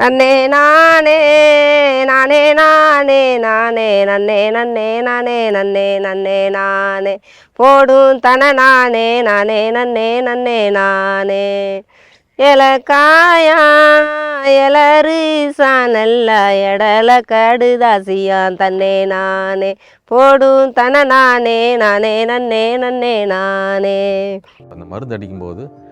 நன்னே நானே நானே நானே நானே நன்னே நன்னே நானே நன்னே நன்னே நானே. போடும் தன நானே நானே நன்னே நன்னே நானே. எலக்காயா எலரிசா நல்ல எடல கடுதாசியான் தன்னே நானே. போடும் தன நானே நானே நன்னே நன்னே நானே. அந்த மருந்து அடிக்கும்போது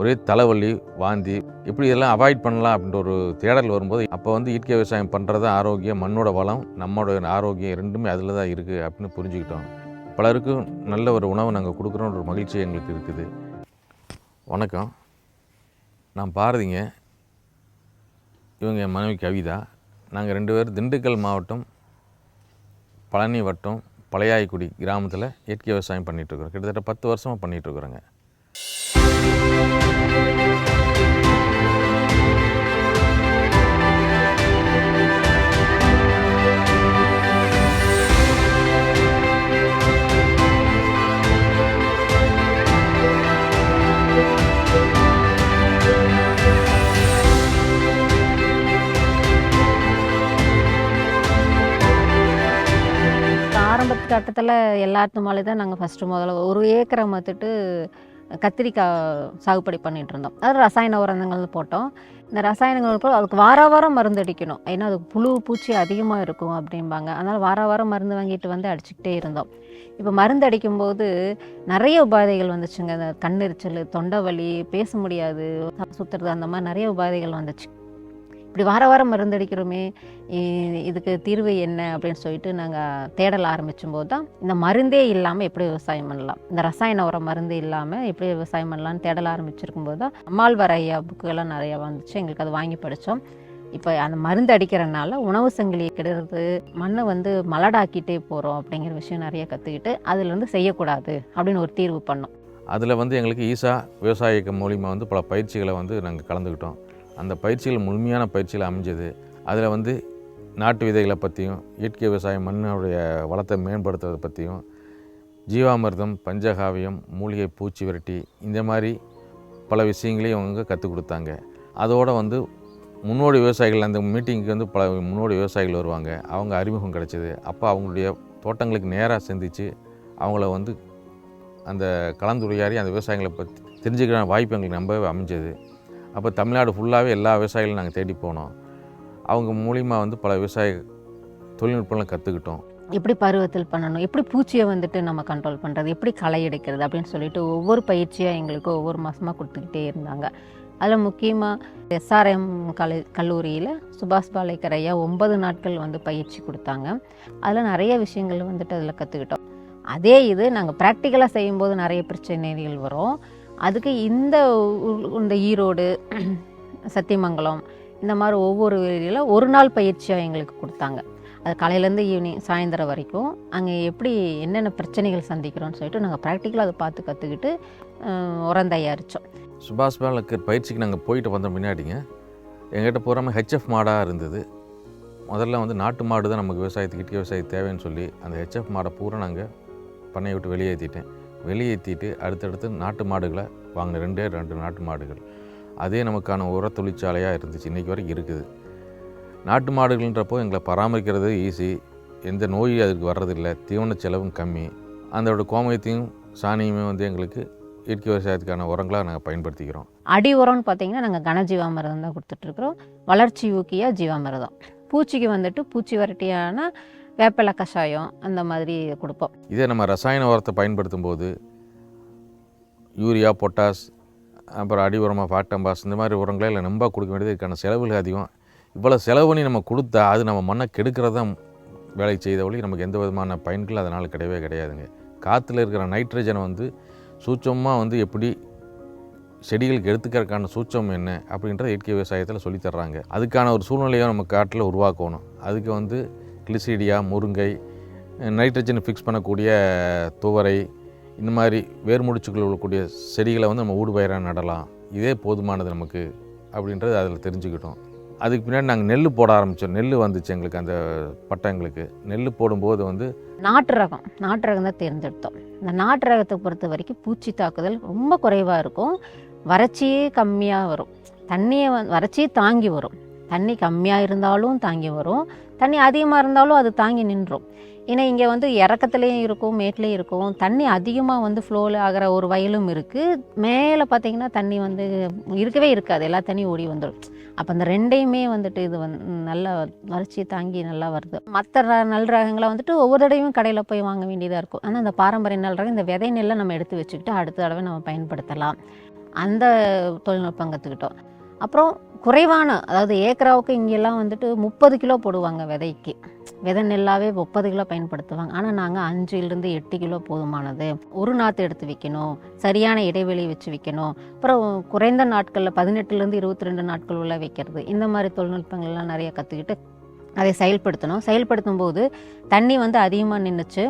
ஒரே தலைவலி வாந்தி இப்படி இதெல்லாம் அவாய்ட் பண்ணலாம் அப்படின்ற ஒரு தேடல் வரும்போது அப்போ வந்து இயற்கை விவசாயம் பண்ணுறது ஆரோக்கியம் மண்ணோட வளம் நம்மளோட ஆரோக்கியம் ரெண்டுமே அதில் தான் இருக்குது அப்படின்னு புரிஞ்சுக்கிட்டோம். பலருக்கும் நல்ல ஒரு உணவை நாங்கள் கொடுக்குறோன்ற ஒரு மகிழ்ச்சி எங்களுக்கு இருக்குது. வணக்கம். நான் பாரதிங்க. இவங்க என் மனைவி கவிதா. நாங்கள் ரெண்டு பேரும் திண்டுக்கல் மாவட்டம் பழனி வட்டம் பழையாய்க்குடி கிராமத்தில் இயற்கை விவசாயம் பண்ணிகிட்ருக்குறோம் கிட்டத்தட்ட பத்து வருஷமாக பண்ணிகிட்ருக்குறோங்க ஆரம்ப கட்டத்தில் எல்லாத்து மேலே தான் நாங்கள் ஃபஸ்ட்டு முதல்ல ஒரு ஏக்கரை மத்துட்டு கத்திரிக்காய் சாகுபடி பண்ணிகிட்டு இருந்தோம். அது ரசாயன உரங்கள் போட்டோம். இந்த ரசாயனங்கள் போல் அதுக்கு வார வாரம் மருந்து அடிக்கணும். ஏன்னா அதுக்கு புழு பூச்சி அதிகமாக இருக்கும் அப்படிம்பாங்க. அதனால் வார வாரம் மருந்து வாங்கிட்டு வந்து அடிச்சுக்கிட்டே இருந்தோம். இப்போ மருந்து அடிக்கும்போது நிறைய உபாதைகள் வந்துச்சுங்க. இந்த கண்ணெரிச்சல் தொண்டை வலி பேச முடியாது சுற்றுறது அந்த மாதிரி நிறைய உபாதைகள் வந்துச்சு. இப்படி வார வாரம் மருந்தடிக்கிறோமே இதுக்கு தீர்வு என்ன அப்படின்னு சொல்லிட்டு நாங்கள் தேடல் ஆரம்பிச்சும் போது தான் இந்த மருந்தே இல்லாமல் எப்படி விவசாயம் பண்ணலாம்? இந்த ரசாயன உரம் மருந்து இல்லாமல் எப்படி விவசாயம் பண்ணலாம்னு தேடல் ஆரம்பிச்சிருக்கும் போது தான் அம்மாள்வார் ஐயா புக்குகள்லாம் நிறையா வந்துச்சு. எங்களுக்கு அது வாங்கி படித்தோம் இப்போ அந்த மருந்து அடிக்கிறனால உணவு சங்கிலியை கெடுறது மண்ணை வந்து மலடாக்கிட்டே போகிறோம் அப்படிங்கிற விஷயம் நிறைய கற்றுக்கிட்டு அதுலேருந்து செய்யக்கூடாது அப்படின்னு ஒரு தீர்வு பண்ணோம். அதில் வந்து எங்களுக்கு ஈஸா விவசாய மூலிமா வந்து பல பயிற்சிகளை வந்து நாங்கள் கலந்துக்கிட்டோம். அந்த பயிற்சிகள் முழுமையான பயிற்சிகள் அமைஞ்சது. அதில் வந்து நாட்டு விதைகளை பற்றியும் இயற்கை விவசாயம் மண்ணுடைய வளத்தை மேம்படுத்துறதை பற்றியும் ஜீவாமிர்தம் பஞ்சகாவியம் மூலிகை பூச்சி விரட்டி இந்த மாதிரி பல விஷயங்களையும் அவங்க கற்றுக் கொடுத்தாங்க. அதோடு வந்து முன்னோடி விவசாயிகள் அந்த மீட்டிங்க்கு வந்து பல முன்னோடி விவசாயிகள் வருவாங்க. அவங்க அறிமுகம் கிடைச்சிது. அப்போ அவங்களுடைய தோட்டங்களுக்கு நேராக சந்தித்து அவங்கள வந்து அந்த கலந்துரையாடி அந்த விவசாயிகளை பற்றி தெரிஞ்சுக்கிற வாய்ப்பு எங்களுக்கு நம்பவே அமைஞ்சது. அப்போ தமிழ்நாடு ஃபுல்லாகவே எல்லா விவசாயிகளும் நாங்கள் தேடி போனோம். அவங்க மூலிமா வந்து பல விவசாய தொழில்நுட்பம்லாம் கற்றுக்கிட்டோம் எப்படி பருவத்தில் பண்ணணும்? எப்படி பூச்சியை வந்துட்டு நம்ம கண்ட்ரோல் பண்ணுறது எப்படி களை எடுக்கிறது? அப்படின்னு சொல்லிட்டு ஒவ்வொரு பயிற்சியாக எங்களுக்கு ஒவ்வொரு மாதமாக கொடுத்துக்கிட்டே இருந்தாங்க. அதில் முக்கியமாக எஸ்ஆர்எம் கலை கல்லூரியில் சுபாஷ் பாலேக்கர் ஐயா ஒன்பது நாட்கள் வந்து பயிற்சி கொடுத்தாங்க. அதில் நிறைய விஷயங்கள் வந்துட்டு அதில் கற்றுக்கிட்டோம் அதே இது நாங்கள் ப்ராக்டிக்கலாக செய்யும்போது நிறைய பிரச்சனைகள் வரும். அதுக்கு இந்த இந்த ஈரோடு சத்தியமங்கலம் இந்த மாதிரி ஒவ்வொரு ஏரியில் ஒரு நாள் பயிற்சியாக எங்களுக்கு கொடுத்தாங்க. அது காலையிலேருந்து ஈவினிங் சாயந்தரம் வரைக்கும். அங்கே எப்படி என்னென்ன பிரச்சனைகள் சந்திக்கிறோம்னு சொல்லிட்டு நாங்கள் ப்ராக்டிக்கலாக அதை பார்த்து கற்றுக்கிட்டு உரம் தயாரித்தோம் சுபாஷ் பேலுக்கு பயிற்சிக்கு நாங்கள் போயிட்டு வந்த முன்னாடிங்க எங்கிட்ட பூராமல் ஹெச்எஃப் மாடாக இருந்தது. முதல்ல வந்து நாட்டு மாடு தான் நமக்கு விவசாயத்துக்கு இயற்கை தேவைன்னு சொல்லி அந்த ஹெச்எஃப் மாடை பூரா நாங்கள் பண்ணையை விட்டு வெளியேற்றிட்டேன் வெளியேற்றிட்டு அடுத்தடுத்து நாட்டு மாடுகளை வாங்கின ரெண்டே ரெண்டு நாட்டு மாடுகள். அதே நமக்கான உர தொழிற்சாலையாக இருந்துச்சு. இன்றைக்கி வரைக்கும் இருக்குது. நாட்டு மாடுகள்ன்றப்போ எங்களை பராமரிக்கிறது ஈஸி எந்த நோயும் அதுக்கு வர்றதில்லை. தீவன செலவும் கம்மி. அதோட கோமயத்தையும் சாணியுமே வந்து எங்களுக்கு இயற்கை விவசாயத்துக்கான உரங்களாக நாங்கள் பயன்படுத்திக்கிறோம். அடி உரம்னு பார்த்தீங்கன்னா நாங்கள் கனஜீவாமிரதம் தான் கொடுத்துட்ருக்குறோம். வளர்ச்சி ஊக்கியாக ஜீவாமிரதம். பூச்சிக்கு வந்துட்டு பூச்சி வரட்டியான வேப்பிலை கஷாயம் அந்த மாதிரி கொடுப்போம். இதே நம்ம ரசாயன உரத்தை பயன்படுத்தும் போது யூரியா பொட்டாஸ் அப்புறம் அடி உரமாக ஃபாக்டம்பாஸ் இந்த மாதிரி உரங்களை இல்லை ரொம்ப கொடுக்க வேண்டியது இதுக்கான செலவுகள் அதிகம். இவ்வளோ செலவு பண்ணி நம்ம கொடுத்தா அது நம்ம மண்ணை கெடுக்கிறதா வேலை செய்த ஒளி. நமக்கு எந்த விதமான பயன்கள் அதனால் கிடையவே கிடையாதுங்க. காற்றுல இருக்கிற நைட்ரஜனை வந்து சூட்சமாக வந்து எப்படி செடிகளுக்கு எடுத்துக்கிறதுக்கான சூட்சம் என்ன அப்படின்றத இயற்கை விவசாயத்தில் சொல்லித்தர்றாங்க அதுக்கான ஒரு சூழ்நிலையை நம்ம காட்டில் உருவாக்கணும். அதுக்கு வந்து கிளிசீடியா முருங்கை நைட்ரஜனை ஃபிக்ஸ் பண்ணக்கூடிய துவரை இந்த மாதிரி வேர்முடிச்சுக்கள் உள்ளக்கூடிய செடிகளை வந்து நம்ம ஊடுபயிராக நடலாம். இதே போதுமானது நமக்கு அப்படின்றது அதில் தெரிஞ்சுக்கிட்டோம். அதுக்கு பின்னாடி நாங்கள் நெல் போட ஆரம்பித்தோம் நெல் வந்துச்சு எங்களுக்கு அந்த பட்டங்களுக்கு. நெல் போடும்போது வந்து நாட்டு ரகம் நாட்டு ரகம் தான் தேர்ந்தெடுத்தோம். இந்த நாட்டு ரகத்தை பொறுத்த வரைக்கும் பூச்சி தாக்குதல் ரொம்ப குறைவாக இருக்கும். வறட்சியே கம்மியாக வரும். தண்ணியை வறட்சியே தாங்கி வரும். தண்ணி கம்மியாக இருந்தாலும் தாங்கி வரும். தண்ணி அதிகமாக இருந்தாலும் அது தாங்கி நின்றோம். ஏன்னா இங்கே வந்து இறக்கத்துலேயும் இருக்கும் மேட்லேயும் இருக்கும். தண்ணி அதிகமாக வந்து ஃப்ளோவில் ஆகிற ஒரு வயலும் இருக்குது மேலே பார்த்தீங்கன்னா தண்ணி வந்து இருக்கவே இருக்காது. எல்லா தண்ணியும் ஓடி வந்துடும் அப்போ அந்த ரெண்டையுமே வந்துட்டு இது வந்து நல்லா வறட்சி தாங்கி நல்லா வருது. மற்ற நல் ரகங்களை வந்துட்டு ஒவ்வொரு தடவையும் கடையில் போய் வாங்க வேண்டியதாக இருக்கும். ஆனால் அந்த பாரம்பரிய நல் ரகம் இந்த விதை நெல்லை நம்ம எடுத்து வச்சுக்கிட்டு அடுத்த தடவை நம்ம பயன்படுத்தலாம். அந்த தொழில்நுட்பம் கற்றுக்கிட்டோம் அப்புறம் குறைவான அதாவது ஏக்கராவுக்கு இங்கெல்லாம் வந்துட்டு முப்பது கிலோ போடுவாங்க விதைக்கு. விதை நெல்லாவே முப்பது கிலோ பயன்படுத்துவாங்க. ஆனால் நாங்கள் அஞ்சுலேருந்து எட்டு கிலோ போதுமானது. ஒரு நாற்று எடுத்து வைக்கணும். சரியான இடைவெளி வச்சு வைக்கணும். அப்புறம் குறைந்த நாட்களில் பதினெட்டுலேருந்து இருபத்தி ரெண்டு நாட்கள் உள்ள வைக்கிறது. இந்த மாதிரி தொழில்நுட்பங்கள்லாம் நிறைய கற்றுக்கிட்டு அதை செயல்படுத்தணும். செயல்படுத்தும் போது தண்ணி வந்து அதிகமாக நின்றுச்சு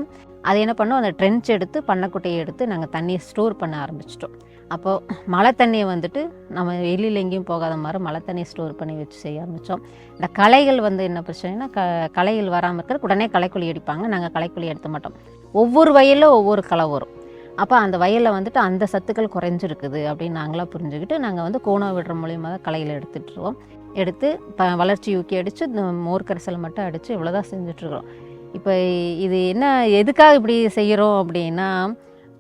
அது என்ன பண்ணோம்? அந்த ட்ரென்ச் எடுத்து பண்ணக்குட்டையை எடுத்து நாங்கள் தண்ணியை ஸ்டோர் பண்ண ஆரம்பிச்சிட்டோம். அப்போது மழை தண்ணியை வந்துட்டு நம்ம வெளியில் எங்கேயும் போகாத மாதிரி மழை தண்ணியை ஸ்டோர் பண்ணி வச்சு செய்ய ஆரம்பித்தோம் இந்த களைகள் வந்து என்ன பிரச்சனைனா க களைகள் வராமல் இருக்கிற உடனே களைக்குழி அடிப்பாங்க. நாங்கள் களைக்குழி எடுத்த மாட்டோம். ஒவ்வொரு வயலில் ஒவ்வொரு களை வரும். அப்போ அந்த வயலில் வந்துட்டு அந்த சத்துக்கள் குறைஞ்சிருக்குது அப்படின்னு நாங்களாக புரிஞ்சுக்கிட்டு நாங்கள் வந்து கோணம் விடுற மூலியமாக தான் களையில் எடுத்துகிட்ருக்கோம் எடுத்து ப வளர்ச்சி ஊக்கி அடித்து இந்த மோர் கரைசல் மட்டும் அடித்து இவ்வளோதான் செஞ்சுட்ருக்குறோம் இப்போ இது என்ன எதுக்காக இப்படி செய்கிறோம் அப்படின்னா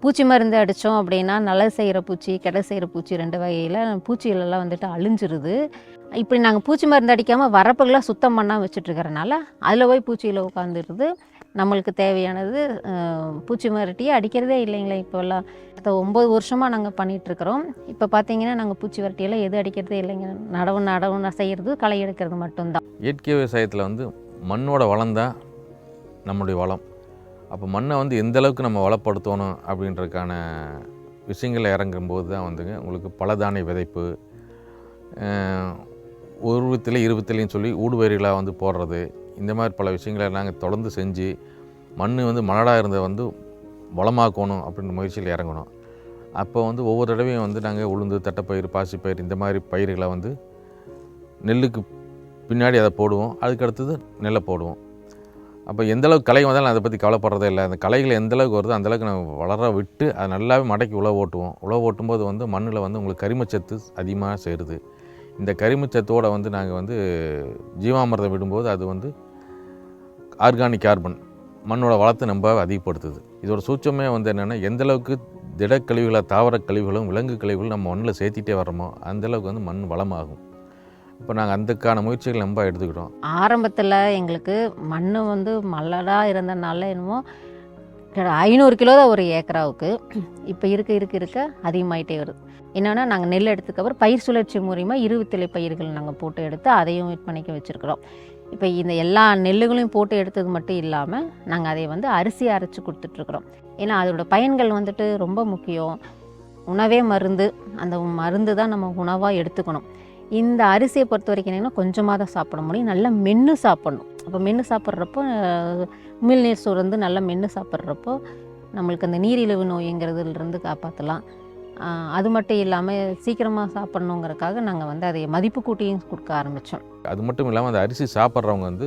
பூச்சி மருந்து அடித்தோம் அப்படின்னா நல்லது செய்கிற பூச்சி கெட செய்கிற பூச்சி ரெண்டு வகையில் பூச்சிகளெல்லாம் வந்துட்டு அழிஞ்சிருது. இப்படி நாங்கள் பூச்சி மருந்து அடிக்காமல் வரப்புகளாக சுத்தம் பண்ணால் வச்சுட்ருக்கறனால அதில் போய் பூச்சியில் உட்காந்துருது நம்மளுக்கு தேவையானது பூச்சி மருட்டியே அடிக்கிறதே இல்லைங்களே இப்போல்லாம் அடுத்த ஒம்பது வருஷமாக நாங்கள் பண்ணிகிட்ருக்குறோம் இப்போ பார்த்தீங்கன்னா நாங்கள் பூச்சி வரட்டியெல்லாம் எது அடிக்கிறதே இல்லைங்க. நடவு நடவு செய்கிறது களை எடுக்கிறது மட்டும்தான். இயற்கை விவசாயத்தில் வந்து மண்ணோட வளம் தான் நம்மளுடைய வளம். அப்போ மண்ணை வந்து எந்த அளவுக்கு நம்ம வளப்படுத்தணும் அப்படின்றதுக்கான விஷயங்கள் இறங்கும்போது தான் வந்துங்க உங்களுக்கு பலதானிய விதைப்பு ஒரு வித்திலையும் இருபத்திலையும் சொல்லி ஊடுபயிர்களாக வந்து போடுறது இந்த மாதிரி பல விஷயங்களை நாங்கள் தொடர்ந்து செஞ்சு மண் வந்து மணடாக இருந்ததை வந்து வளமாக்கணும் அப்படின்ற முயற்சியில் இறங்கணும். அப்போ வந்து ஒவ்வொரு தடவையும் வந்து நாங்கள் உளுந்து தட்டைப்பயிர் பாசிப்பயிர் இந்த மாதிரி பயிர்களை வந்து நெல்லுக்கு பின்னாடி அதை போடுவோம். அதுக்கு அடுத்தது நெல்லை போடுவோம். அப்போ எந்தளவுக்கு கலை வந்தாலும் அதை பற்றி கவலைப்படுறதே இல்லை. அந்த கலைகள் எந்தளவுக்கு வருதோ அந்த அளவுக்கு நம்ம வளர விட்டு அதை நல்லாவே மடக்கி உழவு ஓட்டுவோம். உழவு ஓட்டும்போது வந்து மண்ணில் வந்து உங்களுக்கு கரிமச்சத்து அதிகமாக சேருது. இந்த கரிமச்சத்தோடு வந்து நாங்கள் வந்து ஜீவாமிரதம் விடும்போது அது வந்து ஆர்கானிக் கார்பன் மண்ணோட வளத்தை ரொம்ப அதிகப்படுத்துது. இதோட சூட்சமே வந்து என்னென்னா எந்த அளவுக்கு திடக்கழிவுகளை தாவர கழிவுகளும் விலங்கு கழிவுகளும் நம்ம மண்ணில் சேர்த்திட்டே வரோமோ அந்தளவுக்கு வந்து மண் வளமாகும். இப்போ நாங்கள் அதுக்கான முயற்சிகள் ரொம்ப எடுத்துக்கிட்டோம். ஆரம்பத்தில் எங்களுக்கு மண் வந்து மல்லடாக இருந்தனால என்னமோ ஐநூறு கிலோ தான் ஒரு ஏக்கராவுக்கு. இப்போ இருக்க இருக்க இருக்க அதிகமாயிட்டே வருது. என்னென்னா நாங்கள் நெல் எடுத்துக்கப்புறம் பயிர் சுழற்சி மூலிமா இருபத்திலை பயிர்கள் நாங்கள் போட்டு எடுத்து அதையும் விற்பனைக்கு வச்சுருக்குறோம். இப்போ இந்த எல்லா நெல்லுகளையும் போட்டு எடுத்தது மட்டும் இல்லாமல் நாங்கள் அதை வந்து அரிசி அரைச்சி கொடுத்துட்ருக்குறோம். ஏன்னா அதோட பயன்கள் வந்துட்டு ரொம்ப முக்கியம். உணவே மருந்து. அந்த மருந்து தான் நம்ம உணவாக எடுத்துக்கணும். இந்த அரிசியை பொறுத்த வரைக்கும் என்னென்னா கொஞ்சமாக தான் சாப்பிட முடியும். நல்லா மென்று சாப்பிடணும். அப்போ மென்று சாப்பிட்றப்போ உமிழ்நீர் சுரந்து நல்லா மென்று சாப்பிட்றப்போ நம்மளுக்கு அந்த நீரிழிவு நோய்ங்கிறதுலேருந்து காப்பாற்றலாம் அது மட்டும் இல்லாமல் சீக்கிரமாக சாப்பிட்ணுங்கிறதுக்காக நாங்கள் வந்து அதை மதிப்பு கூட்டியும் கொடுக்க ஆரம்பித்தோம் அது மட்டும் இல்லாமல் அந்த அரிசி சாப்பிட்றவங்க வந்து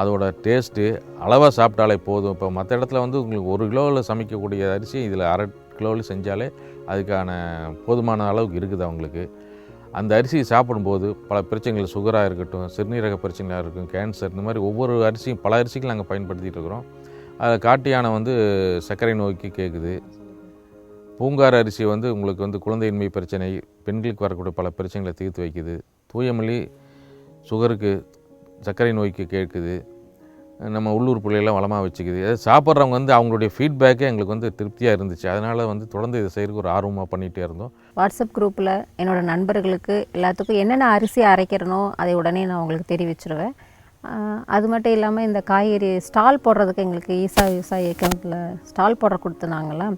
அதோட டேஸ்ட்டு அளவாக சாப்பிட்டாலே போதும். இப்போ மற்ற இடத்துல வந்து உங்களுக்கு ஒரு கிலோவில் சமைக்கக்கூடிய அரிசி இதில் அரை கிலோவில் செஞ்சாலே அதுக்கான போதுமான அளவுக்கு இருக்குது அவங்களுக்கு. அந்த அரிசியை சாப்பிடும்போது பல பிரச்சனைகள் சுகராக இருக்கட்டும் சிறுநீரக பிரச்சனையாக இருக்கும் கேன்சர் இந்த மாதிரி ஒவ்வொரு அரிசியும் பல அரிசிகள் நாங்கள் பயன்படுத்திகிட்டு இருக்கிறோம். அதில் காட்டு யானை வந்து சர்க்கரை நோய்க்கு கேட்குது பூங்கார் அரிசி வந்து உங்களுக்கு வந்து குழந்தையின்மை பிரச்சனை பெண்களுக்கு வரக்கூடிய பல பிரச்சனைகளை தீர்த்து வைக்குது. தூயமல்லி சுகருக்கு சர்க்கரை நோய்க்கு கேட்குது நம்ம உள்ளூர் பிள்ளைகள்லாம் வளமாக வச்சுக்குது. அதை சாப்பிட்றவங்க வந்து அவங்களுடைய ஃபீட்பேக்கே எங்களுக்கு வந்து திருப்தியாக இருந்துச்சு. அதனால் வந்து தொடர்ந்து இதை செய்கிறதுக்கு ஒரு ஆர்வமாக பண்ணிகிட்டே இருந்தோம். வாட்ஸ்அப் குரூப்பில் என்னோடய நண்பர்களுக்கு எல்லாத்துக்கும் என்னென்ன அரிசி அரைக்கிறனோ அதை உடனே நான் உங்களுக்கு தெரிவிச்சிருவேன். அது மட்டும் இல்லாமல் இந்த காய்கறி ஸ்டால் போடுறதுக்கு எங்களுக்கு ஈஸா விவசாய அக்கௌண்ட்டில் ஸ்டால் போடுற கொடுத்துனாங்களா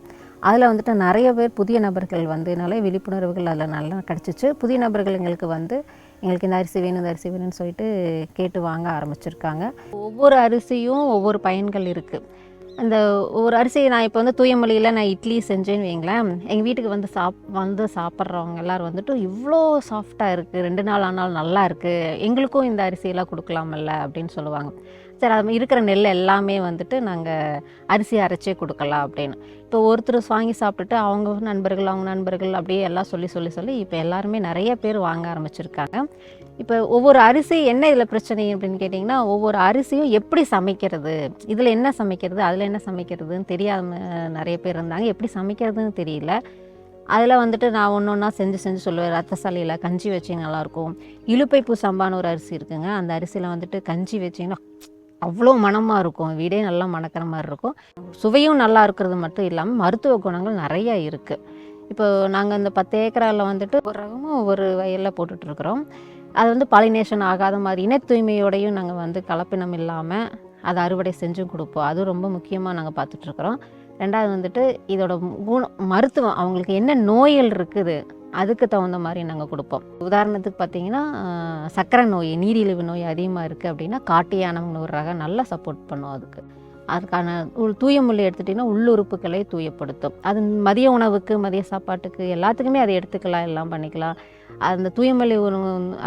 அதில் வந்துட்டு நிறைய பேர் புதிய நபர்கள் வந்து விழிப்புணர்வுகள் அதில் நல்லா கிடச்சிச்சு. புதிய நபர்கள் எங்களுக்கு வந்து எங்களுக்கு இந்த அரிசி வேணும் இந்த அரிசி வேணும்னு சொல்லிட்டு கேட்டு வாங்க ஆரம்பிச்சிருக்காங்க. ஒவ்வொரு அரிசியும் ஒவ்வொரு பயன்கள் இருக்குது அந்த ஒரு அரிசி நான் இப்போ வந்து தூயமொழியில் நான் இட்லி செஞ்சேன்னு வைங்களேன். எங்கள் வீட்டுக்கு வந்து சாப் வந்து சாப்பிட்றவங்க எல்லாரும் வந்துட்டு இவ்வளோ சாஃப்டாக இருக்குது ரெண்டு நாள் ஆனாலும் நல்லா இருக்குது எங்களுக்கும் இந்த அரிசியெல்லாம் கொடுக்கலாமல்ல அப்படின்னு சொல்லுவாங்க. சரி அது இருக்கிற நெல் எல்லாமே வந்துட்டு நாங்கள் அரிசி அரைச்சே கொடுக்கலாம் அப்படின்னு. இப்போ ஒருத்தர் வாங்கி சாப்பிட்டுட்டு அவங்க நண்பர்கள் அவங்க நண்பர்கள் அப்படியே எல்லாம் சொல்லி சொல்லி சொல்லி இப்போ எல்லாருமே நிறைய பேர் வாங்க ஆரம்பிச்சிருக்காங்க. இப்போ ஒவ்வொரு அரிசி என்ன இதில் பிரச்சனை அப்படின்னு கேட்டிங்கன்னா ஒவ்வொரு அரிசியும் எப்படி சமைக்கிறது இதில் என்ன சமைக்கிறது அதில் என்ன சமைக்கிறதுன்னு தெரியாம நிறைய பேர் இருந்தாங்க. எப்படி சமைக்கிறதுன்னு தெரியல. அதில் வந்துட்டு நான் ஒன்று ஒன்றா செஞ்சு செஞ்சு சொல்லுவேன். ரத்தசாலியில் கஞ்சி வச்சு நல்லாயிருக்கும் இலுப்பைப்பூ சம்பான்னு ஒரு அரிசி இருக்குங்க. அந்த அரிசியில் வந்துட்டு கஞ்சி வச்சிங்கன்னா அவ்வளோ மணமாக இருக்கும். வீடே நல்லா மணக்கிற மாதிரி இருக்கும். சுவையும் நல்லா இருக்கிறது மட்டும் இல்லாமல் மருத்துவ குணங்கள் நிறைய இருக்குது இப்போ நாங்கள் இந்த பத்து ஏக்கராவில் வந்துட்டு ஒரு ரகமும் ஒரு வயலில் போட்டுட்ருக்குறோம் அது வந்து பாலினேஷன் ஆகாத மாதிரி இன தூய்மையோடையும் நாங்கள் வந்து கலப்பினம் இல்லாமல் அதை அறுவடை செஞ்சும் கொடுப்போம். அது ரொம்ப முக்கியமாக நாங்கள் பார்த்துட்ருக்குறோம் ரெண்டாவது வந்துட்டு இதோட குண மருத்துவம் அவங்களுக்கு என்ன நோய்கள் இருக்குது அதுக்கு தகுந்த மாதிரி நாங்கள் கொடுப்போம். உதாரணத்துக்கு பார்த்தீங்கன்னா சர்க்கரை நோய் நீரிழிவு நோய் அதிகமாக இருக்குது அப்படின்னா காட்டு யானம்னு ஒரு ரகம் நல்லா சப்போர்ட் பண்ணும் அதுக்கு. அதுக்கான உள் தூய முள்ளை எடுத்துட்டிங்கன்னா உள்ளுறுப்புகளை தூயப்படுத்தும். அது மதிய உணவுக்கு மதிய சாப்பாட்டுக்கு எல்லாத்துக்குமே அதை எடுத்துக்கலாம் எல்லாம் பண்ணிக்கலாம். அந்த தூயமல்லி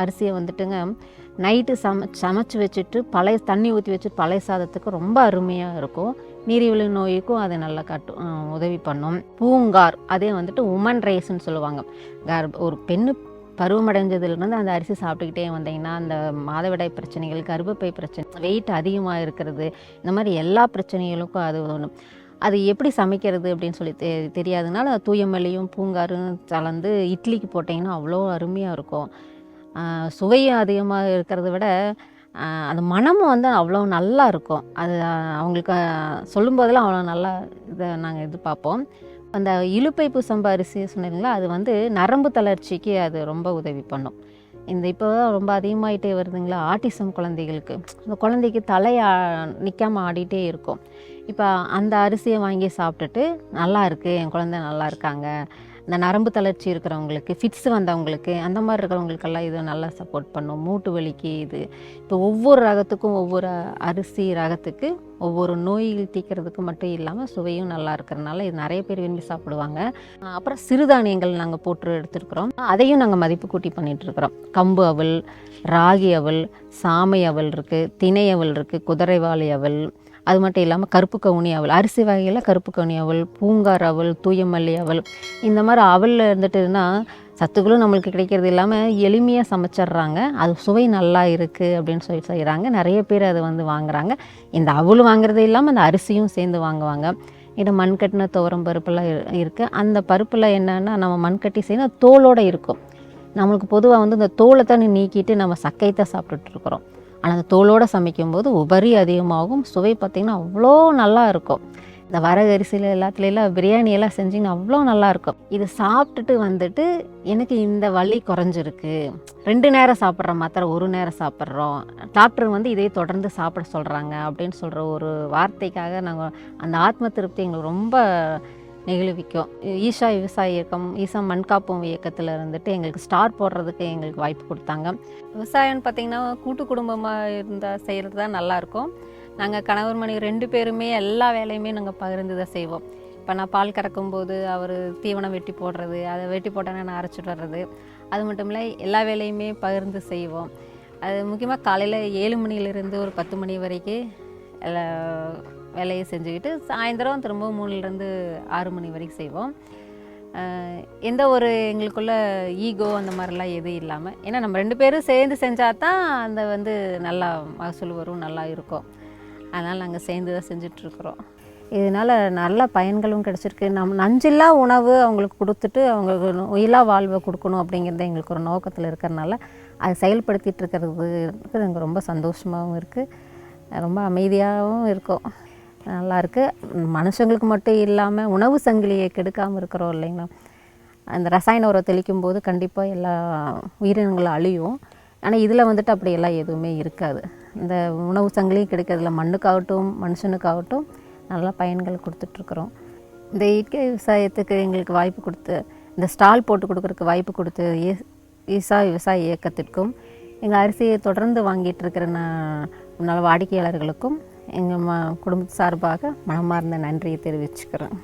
அரிசியை வந்துட்டுங்க நைட்டு சம சமைச்சு வச்சுட்டு பழைய தண்ணி ஊற்றி வச்சுட்டு பழைய சாதத்துக்கு ரொம்ப அருமையாக இருக்கும். நீரிழிவு நோய்க்கும் அது நல்லா கட்டு உதவி பண்ணும். பூங்கார் அதே வந்துட்டு உமன் ரைஸ்ன்னு சொல்லுவாங்க. கர்ப்ப ஒரு பெண்ணு பருவமடைஞ்சதுலேருந்து அந்த அரிசி சாப்பிட்டுக்கிட்டே வந்தீங்கன்னா அந்த மாதவிடாய் பிரச்சனைகள் கர்ப்பப்பை பிரச்சனை வெயிட் அதிகமாக இருக்கிறது இந்த மாதிரி எல்லா பிரச்சனைகளுக்கும் அது ஒன்று அது எப்படி சமைக்கிறது அப்படின்னு சொல்லி தெ தெரியாதனால தூயமல்லியும் பூங்காரும் கலந்து இட்லிக்கு போட்டிங்கன்னா அவ்வளோ அருமையாக இருக்கும். சுவையும் அதிகமாக இருக்கிறத விட அந்த மனமும் வந்து அவ்வளோ நல்லா இருக்கும். அது அவங்களுக்கு சொல்லும்போதெல்லாம் அவ்வளோ நல்லா இதை நாங்கள் எதிர்பார்ப்போம் அந்த இழுப்பை சம்பா அரிசி சொன்னீங்களா அது வந்து நரம்பு தளர்ச்சிக்கு அது ரொம்ப உதவி பண்ணும். இந்த இப்போ ரொம்ப அதிகமாயிட்டே வருதுங்களா ஆட்டிசம் குழந்தைகளுக்கு. அந்த குழந்தைக்கு தலையா நிற்காம ஆடிட்டே இருக்கும். இப்போ அந்த அரிசியை வாங்கி சாப்பிட்டுட்டு நல்லா இருக்குது என் குழந்தை நல்லா இருக்காங்க இந்த நரம்பு தளர்ச்சி இருக்கிறவங்களுக்கு ஃபிட்ஸ் வந்தவங்களுக்கு அந்த மாதிரி இருக்கிறவங்களுக்கெல்லாம் இது நல்லா சப்போர்ட் பண்ணும். மூட்டு வலிக்கு இது. இப்போ ஒவ்வொரு ரகத்துக்கும் ஒவ்வொரு அரிசி ரகத்துக்கு ஒவ்வொரு நோய்கள் தீக்கிறதுக்கு மட்டும் இல்லாமல் சுவையும் நல்லா இருக்கிறனால இது நிறைய பேர் விரும்பி சாப்பிடுவாங்க. அப்புறம் சிறுதானியங்கள் நாங்கள் போட்டு எடுத்துருக்குறோம். அதையும் நாங்கள் மதிப்பு கூட்டி பண்ணிட்டு இருக்கிறோம். கம்பு அவல் ராகி அவல் சாமை அவல் இருக்குது திணை அவல் இருக்குது குதிரைவாளி அவல் அது மட்டும் இல்லாமல் கருப்பு கவுனி அவள் அரிசி வகையில் கருப்பு கவுனி அவள் பூங்கார் அவள் தூயமல்லி அவள் இந்த மாதிரி அவலில் இருந்துட்டுன்னா சத்துக்களும் நம்மளுக்கு கிடைக்கிறது இல்லாமல் எளிமையாக சமைச்சிட்றாங்க. அது சுவை நல்லா இருக்குது அப்படின்னு சொல்லி செய்கிறாங்க நிறைய பேர் அதை வந்து வாங்குகிறாங்க இந்த அவல் வாங்குறது இல்லாமல் அந்த அரிசியும் சேர்ந்து வாங்குவாங்க. இது மண்கட்டின துவரம் பருப்புலாம் இருக்குது அந்த பருப்பில் என்னென்னா நம்ம மண்கட்டி செய்யணும் தோலோடு இருக்கும். நம்மளுக்கு பொதுவாக வந்து இந்த தோலை தான் நீக்கிட்டு நம்ம சக்கையை தான் சாப்பிட்டுட்டு இருக்கிறோம். ஆனால் அந்த தோலோடு சமைக்கும்போது உபரி அதிகமாகும். சுவை பார்த்திங்கன்னா அவ்வளோ நல்லா இருக்கும். இந்த வரகரிசியில் அரிசியில் பிரியாணியெல்லாம் பிரியாணி எல்லாம் செஞ்சிங்கன்னா அவ்வளோ நல்லாயிருக்கும் இது சாப்பிட்டுட்டு வந்துட்டு எனக்கு இந்த வலி குறைஞ்சிருக்கு. ரெண்டு நேரம் சாப்பிட்ற மாத்திரை ஒரு நேரம் சாப்பிட்றோம். டாக்டர் வந்து இதே தொடர்ந்து சாப்பிட சொல்கிறாங்க அப்படின்னு சொல்கிற ஒரு வார்த்தைக்காக நாங்கள் அந்த ஆத்ம திருப்தி எங்களுக்கு ரொம்ப நெகிழ்விக்கும். ஈஷா விவசாய இயக்கம் ஈசா மண்காப்பும் இயக்கத்தில் இருந்துட்டு எங்களுக்கு ஸ்டார் போடுறதுக்கு எங்களுக்கு வாய்ப்பு கொடுத்தாங்க. விவசாயம்னு பார்த்திங்கன்னா கூட்டு குடும்பமாக இருந்தால் செய்கிறது தான் நல்லாயிருக்கும் நாங்கள் கணவர் மணி ரெண்டு பேருமே எல்லா வேலையுமே நாங்கள் பகிர்ந்து தான் செய்வோம். இப்போ நான் பால் கறக்கும்போது அவர் தீவனம் வெட்டி போடுறது அதை வெட்டி போட்டோன்னா நான் அரைச்சிட்டு வர்றது. அது மட்டும் இல்லை எல்லா வேலையுமே பகிர்ந்து செய்வோம். அது முக்கியமாக காலையில் ஏழு மணிலேருந்து ஒரு பத்து மணி வரைக்கும் எல்லா வேலையை செஞ்சுக்கிட்டு சாயந்தரம் திரும்ப மூணுலேருந்து ஆறு மணி வரைக்கும் செய்வோம். எந்த ஒரு எங்களுக்குள்ள ஈகோ அந்த மாதிரிலாம் எதுவும் இல்லாமல் ஏன்னா நம்ம ரெண்டு பேரும் சேர்ந்து செஞ்சால் தான் அந்த வந்து நல்லா மகசூல் வரும் நல்லா இருக்கும். அதனால் நாங்கள் சேர்ந்து தான் செஞ்சிட்ருக்குறோம். இதனால் நல்ல பயன்களும் கிடச்சிருக்கு. நம் நஞ்சில்லா உணவு அவங்களுக்கு கொடுத்துட்டு அவங்களுக்கு நோயில்லா வாழ்வை கொடுக்கணும் அப்படிங்கிறது எங்களுக்கு ஒரு நோக்கத்தில் இருக்கிறனால அதை செயல்படுத்திகிட்டு இருக்கிறது எனக்கு ரொம்ப சந்தோஷமாகவும் இருக்குது ரொம்ப அமைதியாகவும் இருக்கும். நல்லாயிருக்கு. மனுஷங்களுக்கு மட்டும் இல்லாமல் உணவு சங்கிலியை கெடுக்காமல் இருக்கிறோம் இல்லைங்களா? அந்த ரசாயன உரம் தெளிக்கும் போது கண்டிப்பாக எல்லா உயிரினங்களும் அழியும். ஆனால் இதில் வந்துட்டு அப்படியெல்லாம் எதுவுமே இருக்காது. இந்த உணவு சங்கிலியும் கிடைக்கிறதுல மண்ணுக்காகட்டும் மனுஷனுக்காகட்டும் நல்லா பயன்கள் கொடுத்துட்ருக்குறோம். இந்த இயற்கை விவசாயத்துக்கு எங்களுக்கு வாய்ப்பு கொடுத்து இந்த ஸ்டால் போட்டு கொடுக்குறதுக்கு வாய்ப்பு கொடுத்து ஈ- ஈசா விவசாய இயக்கத்திற்கும் எங்கள் அரிசியை தொடர்ந்து வாங்கிட்டு இருக்கிற நான் வாடிக்கையாளர்களுக்கும் எங்கள் ம குடும்பத்து சார்பாக மனமார்ந்த நன்றியை தெரிவிச்சுக்கிறேன்.